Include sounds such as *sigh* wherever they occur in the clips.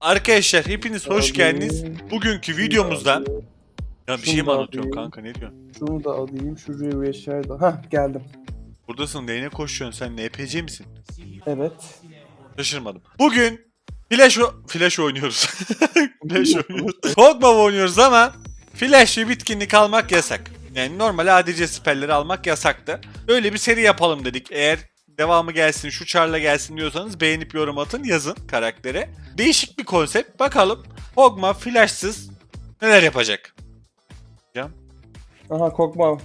Arkadaşlar hepiniz hoş geldiniz. Bugünkü videomuzda... Ya bir şey mi alayım. kanka ne diyorsun? Şunu da alayım. Şuraya bir eşyayı da. Hah geldim. Buradasın neyine koşuyorsun sen NPC misin? Evet. Şaşırmadım. Bugün Flash, Flash oynuyoruz. *laughs* Flash oynuyoruz. Pogba oynuyoruz ama Flash ve bitkinlik almak yasak. Yani normal ADC spelleri almak yasaktı. Öyle bir seri yapalım dedik. Eğer devamı gelsin, şu çarla gelsin diyorsanız beğenip yorum atın, yazın karaktere. Değişik bir konsept. Bakalım Pogba Flash'sız neler yapacak? Aha kokma.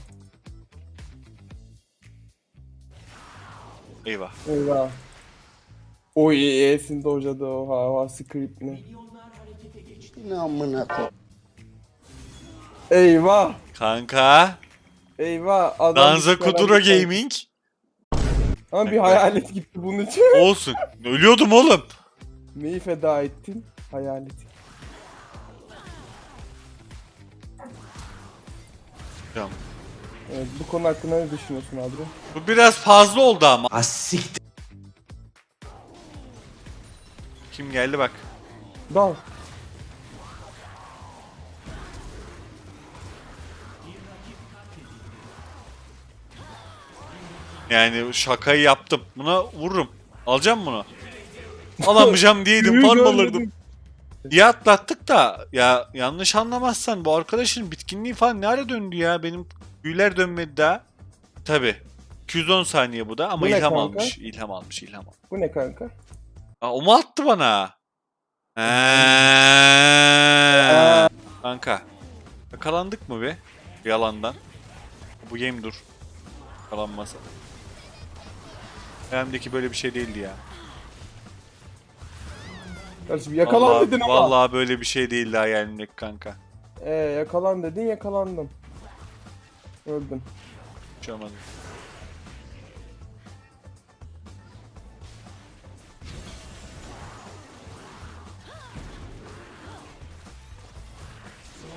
Eyvah. Eyvah. Oy E'sinde hocadı o hava script ne? Ne amına koy. Eyvah. Kanka. Eyvah. Adam Danza Kuduro. Gaming. Ama bir hayalet gitti bunun için. *laughs* Olsun. Ölüyordum oğlum. Neyi feda ettin? Hayalet. Tamam. Evet, bu konu hakkında ne düşünüyorsun abi? Bu biraz fazla oldu ama. Asiktir. Kim geldi bak. Dal. Yani şakayı yaptım. Buna vururum. Alacağım bunu. *laughs* Alamayacağım diyeydim. Parmalardım. görmedim. İyi atlattık da ya yanlış anlamazsan bu arkadaşın bitkinliği falan ne ara döndü ya? Benim büyüler dönmedi daha. Tabi. 210 saniye bu da ama Bu ilham almış. İlham almış, ilham almış. Bu ne kanka? Aa, o mu attı bana? Kanka. Yakalandık mı be? Yalandan. Bu game dur. Yakalanmasa. Hayalimdeki böyle bir şey değildi ya. Kardeşim yakalan vallahi, dedin ama. Vallahi böyle bir şey değildi hayalimdeki kanka. Ee, yakalan dedin yakalandım. Öldüm. Uçamadım.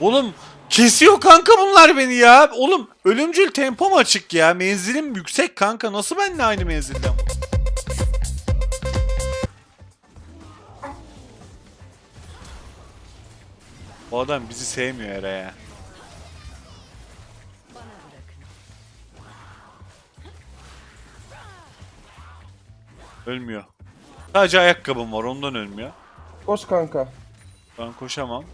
Oğlum kesiyor kanka bunlar beni ya. Oğlum ölümcül tempom açık ya. Menzilim yüksek kanka. Nasıl benimle aynı menzilden? Bu adam bizi sevmiyor Era ya. Ölmüyor. Sadece ayakkabım var ondan ölmüyor. Koş kanka. Ben koşamam.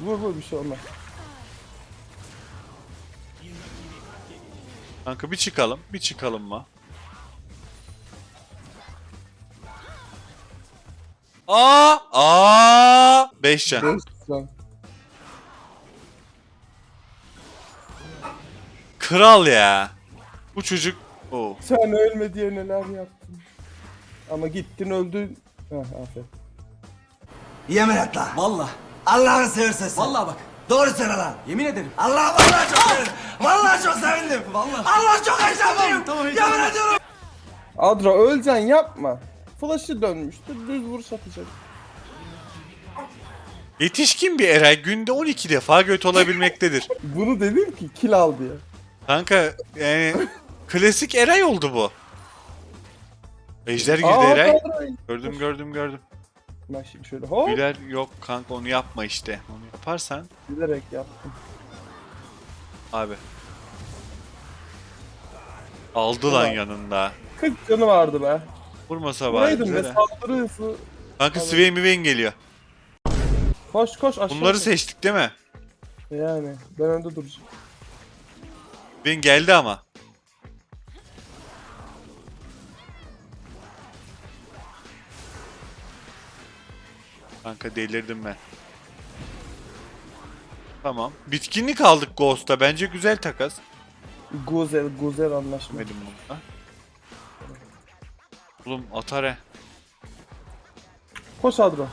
Vur vur bir şey olmaz. Kanka bir çıkalım. Bir çıkalım mı? Aa! Aa! 5 can. Beş can. Kral ya. Bu çocuk Oo. Sen ölme diye neler yaptın. Ama gittin öldün. Heh aferin. Yemin et lan. Valla. Allah'ını seversen sen. Valla bak. Doğru söyle lan. Yemin ederim. Allah vallahi çok sevindim. Vallahi çok sevindim. Vallahi. Allah çok heyecanlıyım. tamam, Yemin heyecanlı. ediyorum. Adra öleceksin yapma. Flash'ı dönmüştü düz vuruş atacak. Yetişkin bir Eray günde 12 defa göt olabilmektedir. *laughs* Bunu dedim ki kill al diye. Kanka yani *laughs* klasik Eray oldu bu. Ejder girdi Aa, Eray. Gördüm gördüm gördüm. Ben şimdi şöyle hop Güler yok kanka onu yapma işte. Onu yaparsan bilerek yaptım. abi. Aldı lan yanında. 40 canı vardı be. Vurmasa bari. Buraydım be saldırı hızı. Kanka. Swain Miven geliyor. Koş koş aşağı. Bunları seçtik değil mi? Yani ben önde duracağım. Miven geldi ama. Kanka delirdim ben. Tamam. Bitkinlik aldık Ghost'a. Bence güzel takas. Güzel güzel anlaşma. Dedim bununla. Oğlum Atare. Koş Adra.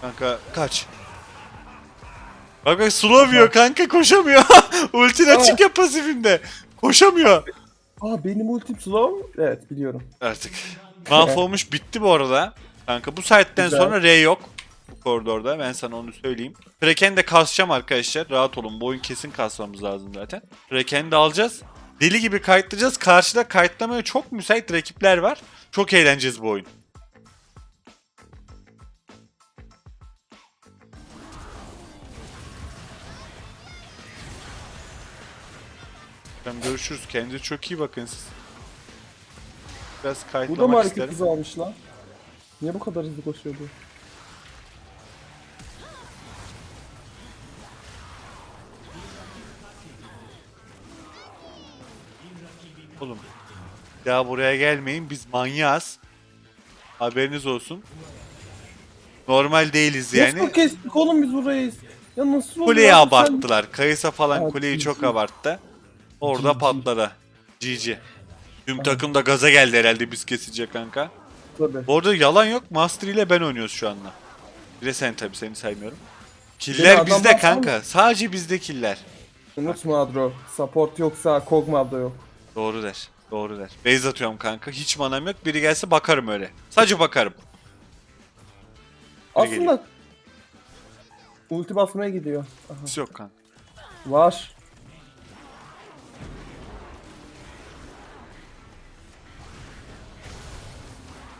Kanka kaç. Bak bak Slovio kanka koşamıyor. *laughs* Ultin açık ya pasifinde. Koşamıyor. Aa benim ultim slow. Evet biliyorum. Artık. Mahvolmuş bitti bu arada. Kanka bu saatten Güzel. sonra R yok. Koridorda. Ben sana onu söyleyeyim. Kraken de kasacağım arkadaşlar. Rahat olun. Bu oyun kesin kasmamız lazım zaten. Kraken'i de alacağız. Deli gibi kayıtlayacağız. Karşıda kayıtlamaya çok müsait rakipler var. Çok eğleneceğiz bu oyun. Tamam görüşürüz. Kendinize çok iyi bakın siz. Biraz Bu da mı kayıtlamak hareket isterim. hızı almış lan? Niye bu kadar hızlı koşuyordu? Ya buraya gelmeyin biz manyağız. Haberiniz olsun. Normal değiliz yani. Nasıl kestik oğlum biz burayı? Ya nasıl oluyor? Kuleyi abi abarttılar. Kayısa falan Evet, kuleyi GG. çok abarttı. Orada GG. patladı. GG. Tüm takım da gaza geldi herhalde biz kesecek kanka. Tabii. Bu arada yalan yok. Master ile ben oynuyoruz şu anda. Bir de sen tabii seni saymıyorum. Killer? Adam bizde baksana. kanka. Sadece bizde killer. Unutma Adro. Support yoksa Kog'Maw da yok. Doğru der. Doğru der. Base atıyorum kanka. Hiç manam yok. Biri gelse bakarım öyle. Sadece bakarım. Biri geliyor. Aslında ulti basmaya gidiyor. Aha. Hiç yok kanka. Var.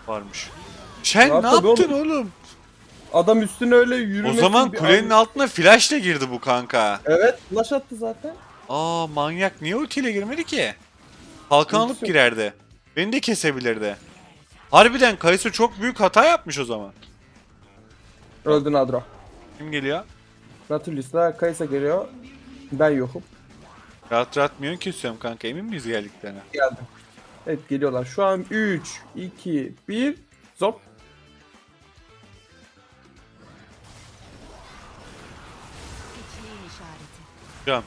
Varmış. Var ne yaptın oğlum? Adam üstüne öyle O yürümesi zaman bir kulenin an- altına flashla girdi bu kanka. Evet flash attı zaten. Aa manyak niye ultiyle girmedi ki? Kalkan alıp girerdi. Beni de kesebilirdi. Harbiden Kayısı çok büyük hata yapmış o zaman. Öldün Adro. Kim geliyor? Natulis'le Kaysa geliyor. Ben yokum. Rahat rahat milyon kesiyorum kanka emin miyiz geldiklerine? Geldim. Evet geliyorlar. Şu an 3, 2, 1. Zop. Hocam.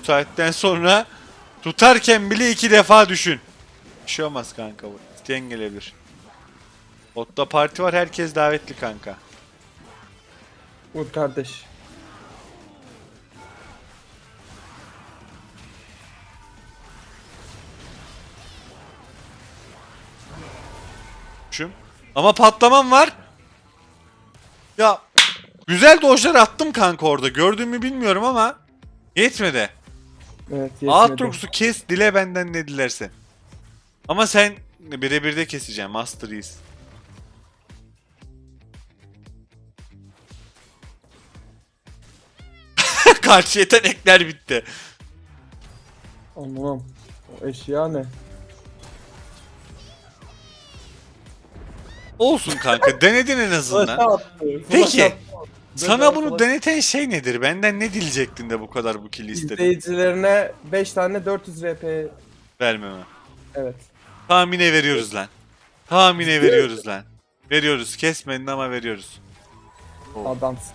Bu saatten sonra tutarken bile iki defa düşün. Bir şey olmaz kanka bu. İsteyen gelebilir. Botta parti var herkes davetli kanka. Vur kardeş. Düşün. Ama patlamam var. Ya güzel dojlar attım kanka orada. Gördün mü bilmiyorum ama yetmedi. Evet. Aatrox'u kes dile benden ne dilersen. Ama sen birebir de keseceğim Master Yiğit. *laughs* Karşı yetenekler bitti. Anlamam. O eşya ne? Olsun kanka denedin en azından. Peki. Sana bunu Flash- deneten şey nedir? Benden ne dileyecektin de bu kadar bu kill istedin? İzleyicilerine 5 tane 400 RP. Vermeme. Evet. Tahmine veriyoruz lan. Tahmine veriyoruz lan. Veriyoruz. Kesmedin ama veriyoruz. Adamsın.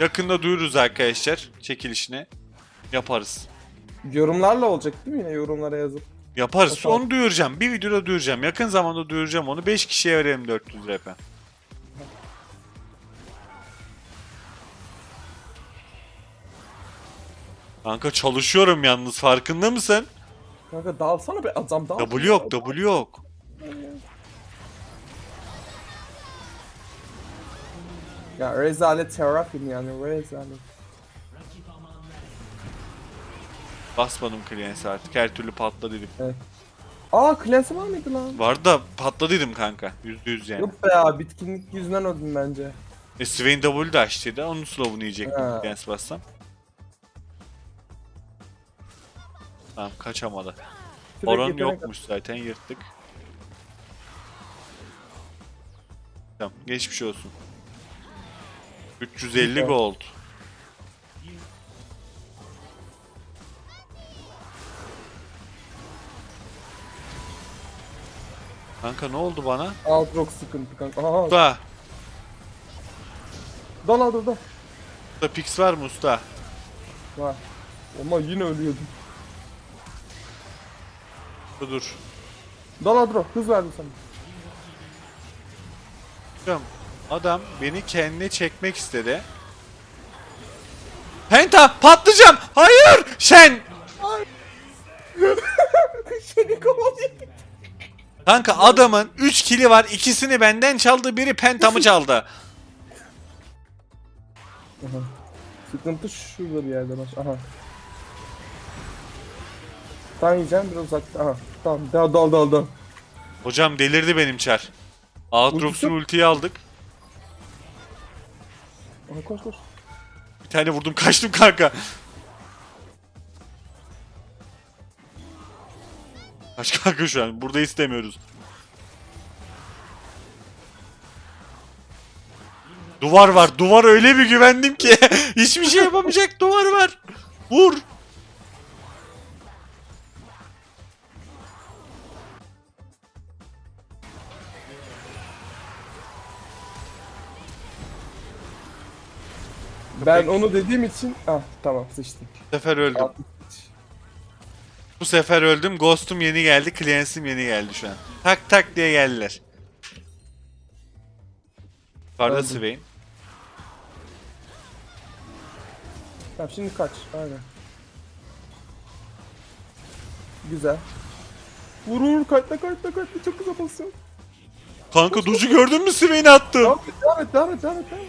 Yakında duyururuz arkadaşlar çekilişine. Yaparız. Yorumlarla olacak değil mi yine yorumlara yazıp? Yaparız. Bakalım. Onu duyuracağım. Bir videoda duyuracağım. Yakın zamanda duyuracağım onu. 5 kişiye verelim 400 rp. Kanka çalışıyorum yalnız farkında mısın? Kanka dalsana be adam dal. W yok, W yok. Ya rezalet terapim yani rezalet. Basmadım Clients'e artık. Her türlü patladıydım. Aa Clancy var mıydı lan? Vardı da patladıydım kanka. %100 yani. Yok be ya bitkinlik yüzünden öldüm bence. E, Swain W da açtıydı. Onun slow'unu yiyecektim. Clients bassam. Tamam kaçamadı. Baron yetenek yokmuş zaten yırttık. Tamam geçmiş olsun. 350 Süper. gold. Kanka ne oldu bana? at- Alt rock sıkıntı kanka. Aha Usta. dal al dal. Usta pix var mı usta? Var. Ama yine ölüyordum. Dur dur. Dal Adro hız verdim sana. Hocam, Adam beni kendine çekmek istedi. Penta patlayacağım. Hayır. Şen. Seni *laughs* kovalayayım. Kanka adamın 3 kili var. ikisini benden çaldı. Biri pentamı çaldı. Aha. Sıkıntı şurada bir yerde baş. Aha. Tam yiyeceğim biraz uzakta. Aha. Tamam. Dal dal dal dal. Hocam delirdi benim çar. Aatrox'un Ultisi- ultiyi aldık. Aha koş koş. Bir tane vurdum *laughs* kaçtım kanka. Kaç kanka şu an. Burada istemiyoruz. Duvar var. Duvar öyle bir güvendim ki. *laughs* Hiçbir şey yapamayacak duvar var. Vur. Ben onu dediğim için ah tamam sıçtım. Bu sefer öldüm. Altı. Bu sefer öldüm. Ghost'um yeni geldi. Clans'im yeni geldi şu an. Tak tak diye geldiler. Yukarıda Öldüm. Swain. Tamam şimdi kaç. Aynen. Güzel. Vur vur kayıtla kayıtla kayıtla çok güzel basıyor. Kanka Doge'u gördün mü Swain'i attım. Devam et devam et devam et devam et. Devam et.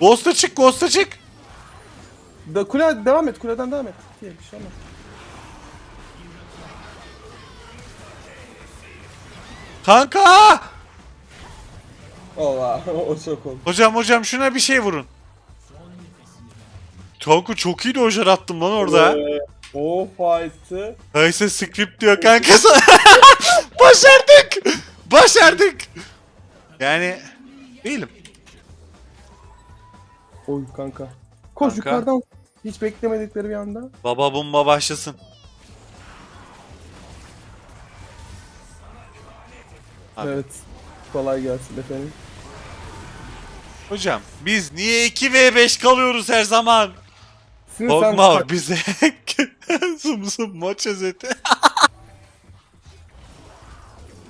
Ghost'a çık Ghost'a çık. Da, kule devam et kuleden devam et. Diye bir şey olmaz. Kanka! Allah *laughs* o çok oldu. Hocam hocam şuna bir şey vurun. Kanka çok iyi dojar attım lan orada. Ee, o fight'ı Neyse script diyor kanka. *laughs* Başardık! Başardık! Yani değilim. Oy kanka. Koş Kanka. yukarıdan. Hiç beklemedikleri bir anda. Baba bomba başlasın. Abi. Evet. Kolay gelsin efendim. Hocam biz niye 2v5 kalıyoruz her zaman? Şimdi sen bize *laughs* sum sum maç özeti. *laughs*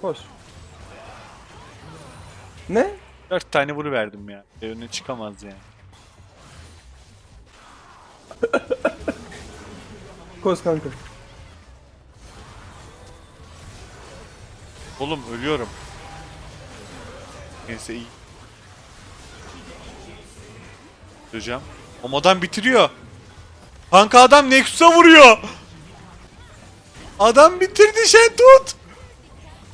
Koş. Ne? 4 tane vuru verdim ya. Önüne çıkamaz yani. Koş kanka. Oğlum ölüyorum. Neyse iyi. Hocam. Omadan bitiriyor. Kanka adam Nexus'a vuruyor. Adam bitirdi şey tut.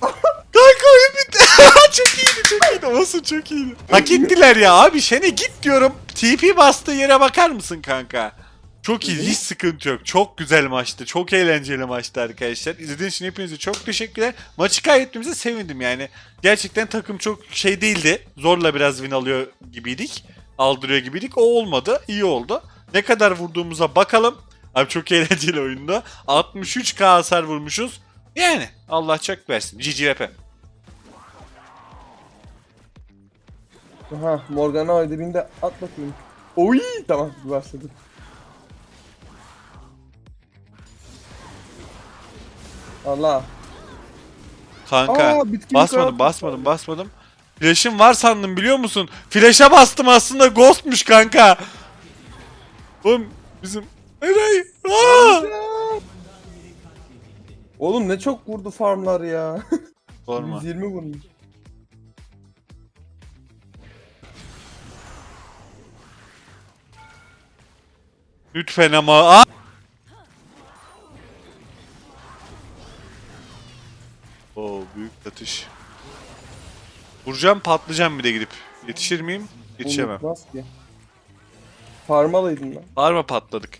Kanka oyun bitti. *laughs* çok iyiydi çok iyiydi. Olsun çok iyiydi. Hak ettiler ya abi. Şene git diyorum. TP bastığı yere bakar mısın kanka? Çok iyi. Hiç sıkıntı yok. Çok güzel maçtı. Çok eğlenceli maçtı arkadaşlar. İzlediğiniz için hepinize çok teşekkürler. Maçı kaybettiğimize sevindim yani. Gerçekten takım çok şey değildi. Zorla biraz win alıyor gibiydik. Aldırıyor gibiydik. O olmadı. İyi oldu. Ne kadar vurduğumuza bakalım. Abi çok *laughs* eğlenceli oyunda. 63k hasar vurmuşuz. Yani Allah çok versin. GGVP. Aha Morgana o dibinde at bakayım. Oy tamam başladık. Allah. Kanka Aa, bitki basmadım yukarı basmadım basmadım. Flash'ım var sandım biliyor musun? Flash'a bastım aslında ghostmuş kanka. Oğlum bizim Eray. Aa! Oğlum ne çok vurdu farmlar ya. *laughs* Sorma. 120 vurmuş. Lütfen ama. Aa! Atış. Vuracağım patlayacağım bir de gidip. Yetişir miyim? Yetişemem. Unutmaz ki. Farmalıydın lan. Var mı patladık?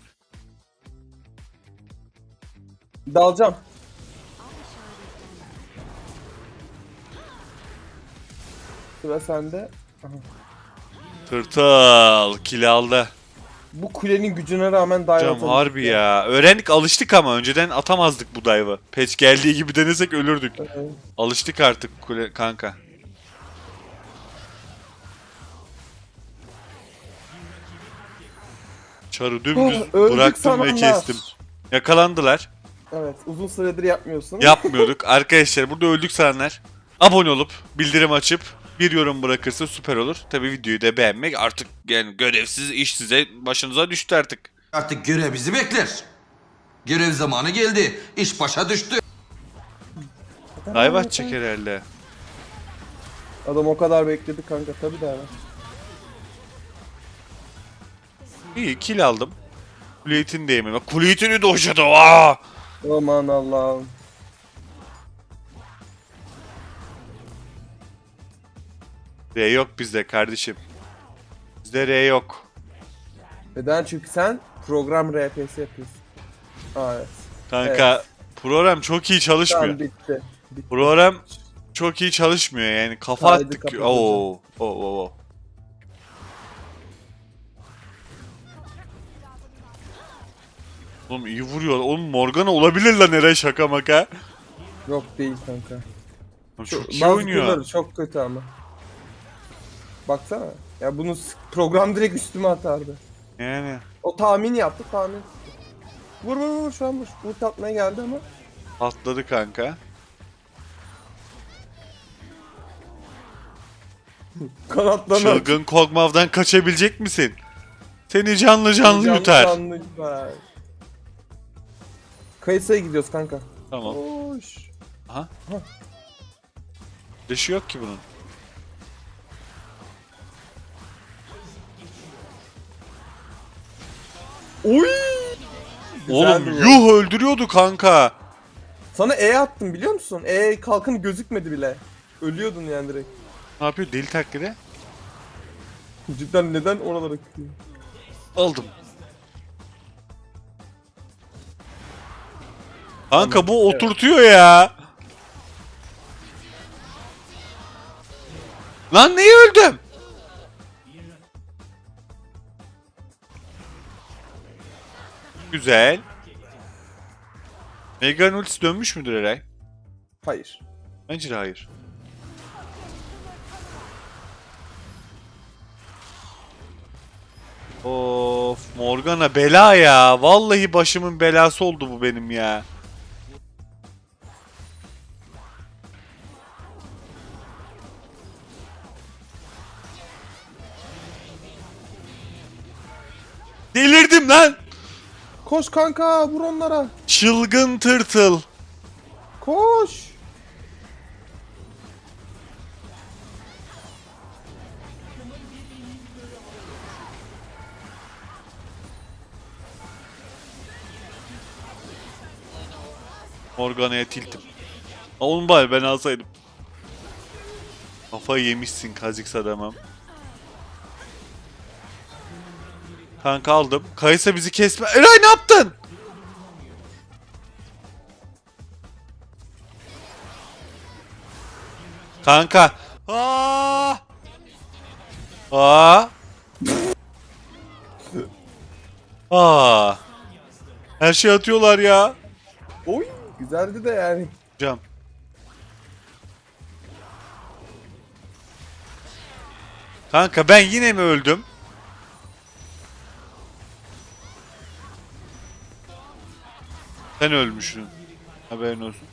Dalacağım. Sıra sende. Aha. Tırtıl. Kill aldı. Bu kulenin gücüne rağmen dive Hocam atabildik harbi ya. Öğrendik alıştık ama önceden atamazdık bu dive'ı. Patch geldiği gibi denesek ölürdük. Evet. Alıştık artık kule kanka. Çarı dümdüz Oh, öldük bıraktım ve sananlar. kestim. Yakalandılar. Evet uzun süredir yapmıyorsun. Yapmıyorduk. *laughs* Arkadaşlar burada öldük sananlar. Abone olup bildirim açıp bir yorum bırakırsa süper olur. Tabi videoyu da beğenmek artık yani görevsiz iş size başınıza düştü artık. Artık görev bizi bekler. Görev zamanı geldi. İş başa düştü. Dayvat çeker herhalde. Adam o kadar bekledi kanka tabi de. İyi kill aldım. Kuleytin değmem. Kuleytini doşadı. Aa! Aman Allah'ım. R yok bizde kardeşim. Bizde R yok. Neden? Çünkü sen program RPS yapıyorsun. Aa evet. Kanka program çok iyi çalışmıyor. Tamam bitti. bitti. Program çok iyi çalışmıyor yani kafa Kaydı attık. kapatacağım. Oo, oo, oo, oo. Oğlum iyi vuruyor. Oğlum Morgana olabilir lan Eray şaka maka. Yok değil kanka. Oğlum Çok, iyi bazı oynuyor. çok kötü ama. Baksana. Ya bunu s- program direkt üstüme atardı. Yani. O tahmin yaptı tahmin. Vur vur vur şu an vur. Ulti atmaya geldi ama. Atladı kanka. *laughs* Kanatlarını Çılgın Kog'Maw'dan kaçabilecek misin? Seni canlı canlı yutar. Canlı yutar. Kayısıya gidiyoruz kanka. Tamam. Hoş. Leşi yok ki bunun. Oy! Oğlum Güzeldi bu. yuh öldürüyordu kanka. Sana E attım biliyor musun? E kalkın gözükmedi bile. Ölüyordun yani direkt. Ne yapıyor deli taklidi? Cidden neden oralara gidiyor? Aldım. Kanka bu oturtuyor ya. Lan niye öldüm? Güzel. Megan ultisi dönmüş müdür Eray? Hayır. Bence de hayır. Of Morgana bela ya. Vallahi başımın belası oldu bu benim ya. Delirdim lan. Koş kanka vur onlara. Çılgın tırtıl. Koş. Morgana'ya tiltim. Aa, Oğlum bari ben alsaydım. Kafayı yemişsin Kha'Zix adamım. Kanka aldım. Kaysa bizi kesme. Eray ne yaptın? Kanka. Aa! Aa! Aa! Her şey atıyorlar ya. Oy güzeldi de yani. Cam. Kanka ben yine mi öldüm? Sen ölmüşsün. Haberin olsun.